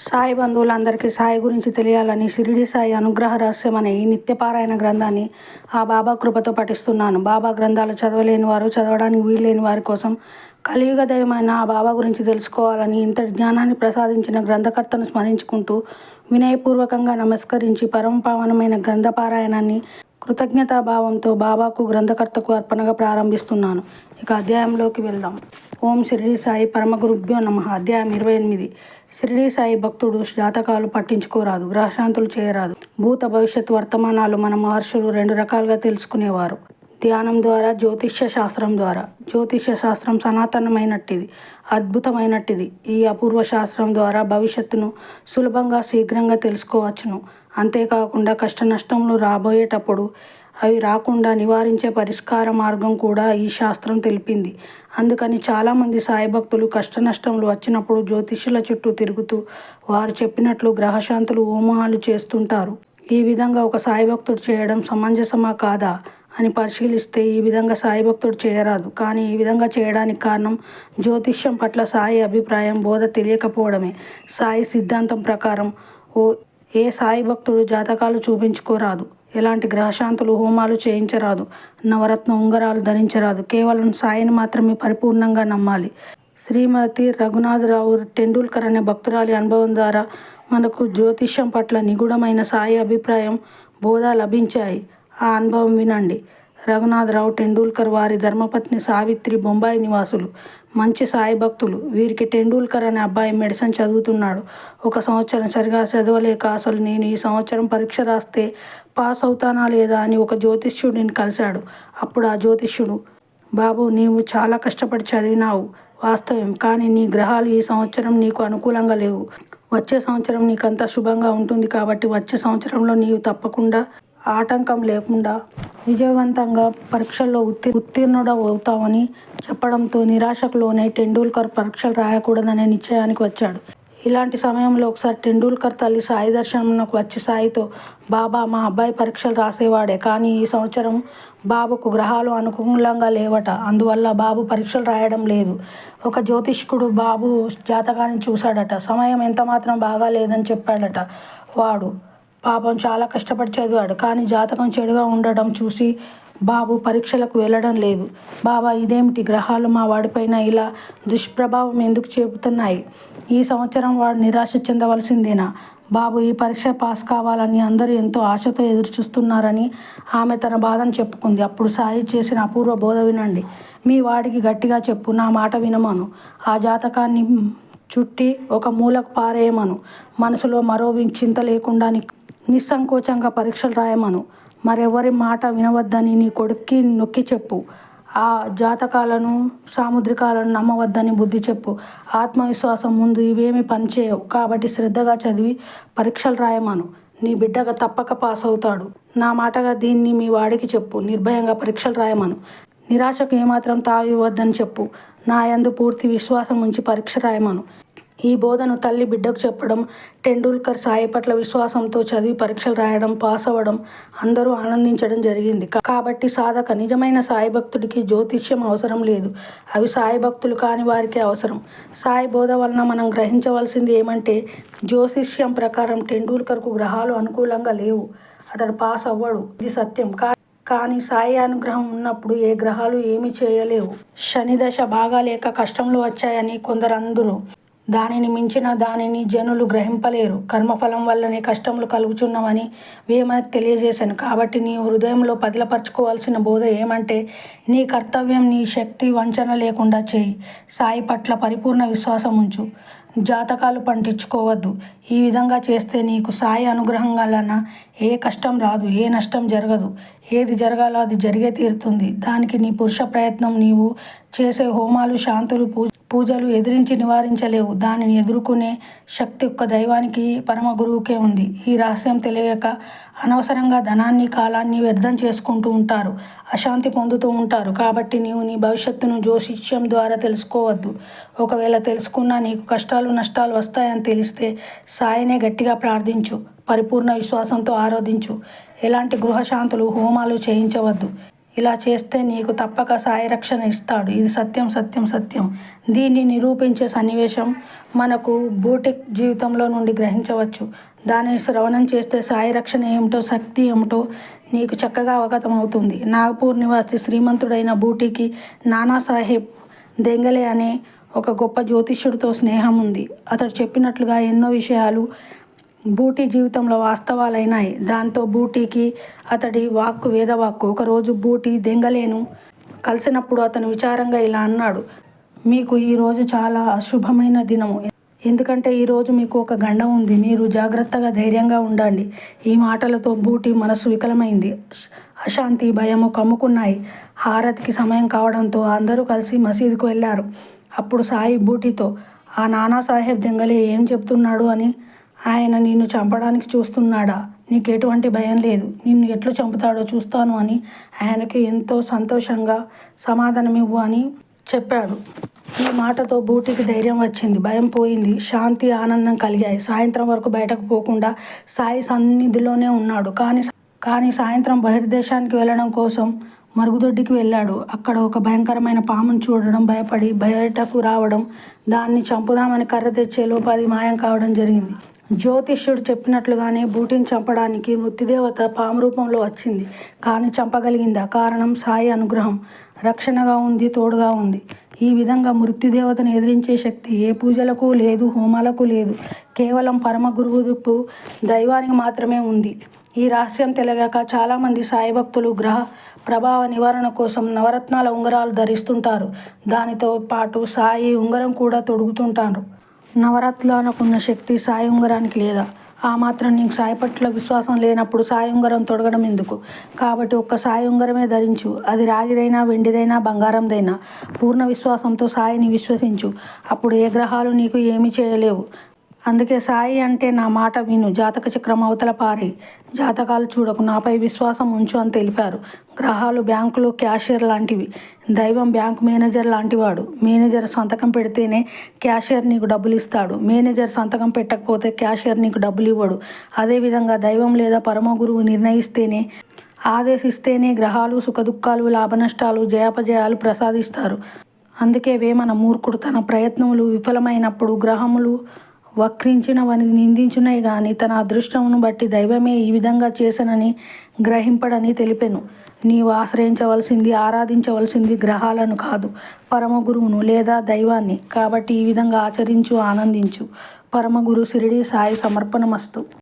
సాయి బంధువులందరికీ సాయి గురించి తెలియాలని షిరిడి సాయి అనుగ్రహ రహస్యం అనే ఈ నిత్యపారాయణ గ్రంథాన్ని ఆ బాబా కృపతో పఠిస్తున్నాను. బాబా గ్రంథాలు చదవలేని వారు చదవడానికి వీల్లేని వారి కోసం కలియుగ దైవమైన ఆ బాబా గురించి తెలుసుకోవాలని ఇంత జ్ఞానాన్ని ప్రసాదించిన గ్రంథకర్తను స్మరించుకుంటూ వినయపూర్వకంగా నమస్కరించి పరమపావనమైన గ్రంథపారాయణాన్ని కృతజ్ఞతాభావంతో బాబాకు గ్రంథకర్తకు అర్పణగా ప్రారంభిస్తున్నాను. ఇక అధ్యాయంలోకి వెళ్దాం. ఓం షిరిడి సాయి పరమ గురుభ్యో నమ. అధ్యాయం ఇరవై ఎనిమిది. షిరిడి సాయి భక్తుడు జాతకాలు పట్టించుకోరాదు గ్రహశాంతులు చేయరాదు. భూత భవిష్యత్ వర్తమానాలు మన మహర్షులు రెండు రకాలుగా తెలుసుకునేవారు. ధ్యానం ద్వారా జ్యోతిష్య శాస్త్రం ద్వారా. జ్యోతిష్య శాస్త్రం సనాతనమైనట్టిది అద్భుతమైనట్టిది. ఈ అపూర్వ శాస్త్రం ద్వారా భవిష్యత్తును సులభంగా శీఘ్రంగా తెలుసుకోవచ్చును. అంతేకాకుండా కష్ట నష్టములు రాబోయేటప్పుడు అవి రాకుండా నివారించే పరిష్కార మార్గం కూడా ఈ శాస్త్రం తెలిపింది. అందుకని చాలామంది సాయి భక్తులు కష్ట నష్టములు వచ్చినప్పుడు జ్యోతిష్యుల చుట్టూ తిరుగుతూ వారు చెప్పినట్లు గ్రహశాంతులు హోమాలు చేస్తుంటారు. ఈ విధంగా ఒక సాయి భక్తుడు చేయడం సమంజసమా కాదా అని పరిశీలిస్తే ఈ విధంగా సాయి భక్తుడు చేయరాదు. కానీ ఈ విధంగా చేయడానికి కారణం జ్యోతిష్యం పట్ల సాయి అభిప్రాయం బోధ తెలియకపోవడమే. సాయి సిద్ధాంతం ప్రకారం ఓ ఏ సాయి భక్తుడు జాతకాలు చూపించుకోరాదు. ఎలాంటి గ్రహశాంతులు హోమాలు చేయించరాదు. నవరత్న ఉంగరాలు ధరించరాదు. కేవలం సాయిని మాత్రమే పరిపూర్ణంగా నమ్మాలి. శ్రీమతి రఘునాథరావు టెండూల్కర్ అనే భక్తురాలి అనుభవం ద్వారా మనకు జ్యోతిష్యం పట్ల నిగూఢమైన సాయి అభిప్రాయం బోధ లభించాయి. ఆ అనుభవం వినండి. రఘునాథరావు టెండూల్కర్ వారి ధర్మపత్ని సావిత్రి బొంబాయి నివాసులు. మంచి సాయి భక్తులు. వీరికి టెండూల్కర్ అనే అబ్బాయి మెడిసిన్ చదువుతున్నాడు. ఒక సంవత్సరం సరిగా చదవలేక అసలు నేను ఈ సంవత్సరం పరీక్ష రాస్తే పాస్ అవుతానా లేదా అని ఒక జ్యోతిష్యుడిని కలిశాడు. అప్పుడు ఆ జ్యోతిష్యుడు బాబు నీవు చాలా కష్టపడి చదివినావు వాస్తవం కానీ నీ గ్రహాలు ఈ సంవత్సరం నీకు అనుకూలంగా లేవు. వచ్చే సంవత్సరం నీకంతా శుభంగా ఉంటుంది కాబట్టి వచ్చే సంవత్సరంలో నీవు తప్పకుండా ఆటంకం లేకుండా విజయవంతంగా పరీక్షల్లో ఉత్తీ ఉత్తీర్ణుడు అవుతావని చెప్పడంతో నిరాశకు లోనై టెండూల్కర్ పరీక్షలు రాయకూడదనే నిశ్చయానికి వచ్చాడు. ఇలాంటి సమయంలో ఒకసారి టెండూల్కర్ తల్లి సాయి దర్శనంకు వచ్చి సాయితో బాబా మా అబ్బాయి పరీక్షలు రాసేవాడే కానీ ఈ సంవత్సరం బాబుకు గ్రహాలు అనుకూలంగా లేవట. అందువల్ల బాబు పరీక్షలు రాయడం లేదు. ఒక జ్యోతిష్కుడు బాబు జాతకాన్ని చూశాడట. సమయం ఎంతమాత్రం బాగా లేదని చెప్పాడట వాడు. పాపం చాలా కష్టపడి చదివాడు. కానీ జాతకం చెడుగా ఉండడం చూసి బాబు పరీక్షలకు వెళ్ళడం లేదు. బాబా ఇదేమిటి? గ్రహాలు మా వాడిపైన ఇలా దుష్ప్రభావం ఎందుకు చేపుతున్నాయి? ఈ సంవత్సరం వాడు నిరాశ చెందవలసిందేనా? బాబు ఈ పరీక్ష పాస్ కావాలని అందరూ ఎంతో ఆశతో ఎదురు చూస్తున్నారని ఆమె తన బాధను చెప్పుకుంది. అప్పుడు సాయి చేసిన అపూర్వ బోధ వినండి. మీ వాడికి గట్టిగా చెప్పు నా మాట వినమను. ఆ జాతకాన్ని చుట్టి ఒక మూలకు పారేయమను. మనసులో మరో చింత లేకుండా నిస్సంకోచంగా పరీక్షలు రాయమను. మరెవరి మాట వినవద్దని నీ కొడుక్కి నొక్కి చెప్పు. ఆ జాతకాలను సాముద్రికాలను నమ్మవద్దని బుద్ధి చెప్పు. ఆత్మవిశ్వాసం ముందు ఇవేమి పనిచేయవు. కాబట్టి శ్రద్ధగా చదివి పరీక్షలు రాయమను. నీ బిడ్డగా తప్పక పాస్ అవుతాడు నా మాటగా దీన్ని మీ వాడికి చెప్పు. నిర్భయంగా పరీక్షలు రాయమను. నిరాశకు ఏమాత్రం తావివ్వద్దని చెప్పు. నా యందు పూర్తి విశ్వాసం ఉంచి పరీక్ష రాయమను. ఈ బోధను తల్లి బిడ్డకు చెప్పడం టెండూల్కర్ సాయి పట్ల విశ్వాసంతో చదివి పరీక్షలు రాయడం పాస్ అవ్వడం అందరూ ఆనందించడం జరిగింది. కాబట్టి సాధక నిజమైన సాయి భక్తుడికి జ్యోతిష్యం అవసరం లేదు. అవి సాయి భక్తులు కాని వారికి అవసరం. సాయి బోధ వలన మనం గ్రహించవలసింది ఏమంటే జ్యోతిష్యం ప్రకారం టెండూల్కర్కు గ్రహాలు అనుకూలంగా లేవు. అతడు పాస్ అవ్వడు. ఇది సత్యం. కా కానీ సాయి అనుగ్రహం ఉన్నప్పుడు ఏ గ్రహాలు ఏమీ చేయలేవు. శని దశ బాగా లేక కష్టంలో వచ్చాయని కొందరు అందరూ దానిని మించిన దానిని జనులు గ్రహింపలేరు. కర్మఫలం వల్లనే కష్టములు కలుగుచున్నామని వేమని తెలియజేశాను. కాబట్టి నీ హృదయంలో పదిలపరచుకోవాల్సిన బోధ ఏమంటే నీ కర్తవ్యం నీ శక్తి వంచన లేకుండా చేయి. సాయి పట్ల పరిపూర్ణ విశ్వాసం ఉంచు. జాతకాలు పంటించుకోవద్దు. ఈ విధంగా చేస్తే నీకు సాయి అనుగ్రహం వలన ఏ కష్టం రాదు ఏ నష్టం జరగదు. ఏది జరగాలో అది జరిగే తీరుతుంది. దానికి నీ పురుష ప్రయత్నం నీవు చేసే హోమాలు శాంతులు పూజ పూజలు ఎదిరించి నివారించలేవు. దానిని ఎదుర్కొనే శక్తి ఒక్క దైవానికి పరమ గురువుకే ఉంది. ఈ రహస్యం తెలియక అనవసరంగా ధనాన్ని కాలాన్ని వ్యర్థం చేసుకుంటూ ఉంటారు. అశాంతి పొందుతూ ఉంటారు. కాబట్టి నీవు నీ భవిష్యత్తును జ్యోతిష్యం ద్వారా తెలుసుకోవద్దు. ఒకవేళ తెలుసుకున్నా నీకు కష్టాలు నష్టాలు వస్తాయని తెలిస్తే సాయినే గట్టిగా ప్రార్థించు. పరిపూర్ణ విశ్వాసంతో ఆరాధించు. ఎలాంటి గృహశాంతులు హోమాలు చేయించవద్దు. ఇలా చేస్తే నీకు తప్పక సాయరక్షణ ఇస్తాడు. ఇది సత్యం సత్యం సత్యం. దీన్ని నిరూపించే సన్నివేశం మనకు బూటిక్ జీవితంలో నుండి గ్రహించవచ్చు. దానిని శ్రవణం చేస్తే సాయి రక్షణ ఏమిటో శక్తి ఏమిటో నీకు చక్కగా అవగతం అవుతుంది నాగపూర్ నివాసి శ్రీమంతుడైన బూటీకి నానాసాహెబ్ దెంగలే అనే ఒక గొప్ప జ్యోతిష్యుడితో స్నేహం ఉంది. అతడు చెప్పినట్లుగా ఎన్నో విషయాలు బూటీ జీవితంలో వాస్తవాలైనాయి. దాంతో బూటీకి అతడి వాక్కు వేదవాక్కు. ఒకరోజు బూటీ దెంగలేను. కలిసినప్పుడు అతను విచారంగా ఇలా అన్నాడు మీకు ఈరోజు చాలా అశుభమైన దినము. ఎందుకంటే ఈరోజు మీకు ఒక గండం ఉంది. మీరు జాగ్రత్తగా ధైర్యంగా ఉండండి. ఈ మాటలతో బూటి మనసు వికలమైంది. అశాంతి భయము కమ్ముకున్నాయి. హారతికి సమయం కావడంతో అందరూ కలిసి మసీదుకు వెళ్ళారు. అప్పుడు సాయి బూటితో ఆ నానాసాహెబ్ దెంగలే ఏం చెప్తున్నాడు అని ఆయన నిన్ను చంపడానికి చూస్తున్నాడా? నీకు ఎటువంటి భయం లేదు. నిన్ను ఎట్లు చంపుతాడో చూస్తాను అని ఆయనకి ఎంతో సంతోషంగా సమాధానమివ్వు అని చెప్పాడు. ఈ మాటతో బూటికి ధైర్యం వచ్చింది. భయం పోయింది. శాంతి ఆనందం కలిగాయి. సాయంత్రం వరకు బయటకు పోకుండా సాయి సన్నిధిలోనే ఉన్నాడు. కానీ కానీ సాయంత్రం బహిర్దేశానికి వెళ్ళడం కోసం మరుగుదొడ్డికి వెళ్ళాడు. అక్కడ ఒక భయంకరమైన పామును చూడడం భయపడి బయటకు రావడం దాన్ని చంపుదామని కర్ర తెచ్చే లోపు అది మాయం కావడం జరిగింది. జ్యోతిష్యుడు చెప్పినట్లుగానే బూటిని చంపడానికి మృత్యుదేవత పాము రూపంలో వచ్చింది. కానీ చంపగలిగిందా? కారణం సాయి అనుగ్రహం. రక్షణగా ఉంది తోడుగా ఉంది. ఈ విధంగా మృత్యుదేవతను ఎదిరించే శక్తి ఏ పూజలకు లేదు హోమాలకు లేదు. కేవలం పరమ గురువుకు దైవానికి మాత్రమే ఉంది. ఈ రహస్యం తెలియక చాలామంది సాయి భక్తులు గ్రహ ప్రభావ నివారణ కోసం నవరత్నాల ఉంగరాలు ధరిస్తుంటారు. దానితో పాటు సాయి ఉంగరం కూడా తొడుగుతుంటారు. నవరత్నాలకున్న శక్తి సాయి ఉంగరానికి లేదా. ఆ మాత్రం నీకు సాయి పట్ల విశ్వాసం లేనప్పుడు సాయి ఉంగరం తొడగడం ఎందుకు? కాబట్టి ఒక్క సాయి ఉంగరమే ధరించు. అది రాగిదైనా వెండిదైనా బంగారందైనా. పూర్ణ విశ్వాసంతో సాయిని విశ్వసించు. అప్పుడు ఏ గ్రహాలు నీకు ఏమీ చేయలేవు. అందుకే సాయి అంటే నా మాట విను. జాతక చక్రం అవతల పారి. జాతకాలు చూడకు. నాపై విశ్వాసం ఉంచు అని తెలిపారు. గ్రహాలు బ్యాంకులో క్యాషియర్ లాంటివి. దైవం బ్యాంక్ మేనేజర్ లాంటివాడు. మేనేజర్ సంతకం పెడితేనే క్యాషియర్ నీకు డబ్బులు ఇస్తాడు. మేనేజర్ సంతకం పెట్టకపోతే క్యాషియర్ నీకు డబ్బులు ఇవ్వడు. అదేవిధంగా దైవం లేదా పరమ గురువు నిర్ణయిస్తేనే ఆదేశిస్తేనే గ్రహాలు సుఖదుఖాలు లాభనష్టాలు జయాపజయాలు ప్రసాదిస్తారు. అందుకే వేమన మూర్ఖుడు తన ప్రయత్నములు విఫలమైనప్పుడు గ్రహములు వక్రించినవని నిందించునై గాని తన అదృష్టమును బట్టి దైవమే ఈ విధంగా చేసనని గ్రహింపడని తెలిపెను. నీవు ఆశ్రయించవలసింది ఆరాధించవలసింది గ్రహాలను కాదు పరమ గురువును లేదా దైవాన్ని. కాబట్టి ఈ విధంగా ఆచరించు ఆనందించు. పరమగురు షిరిడి సాయి సమర్పణమస్తు.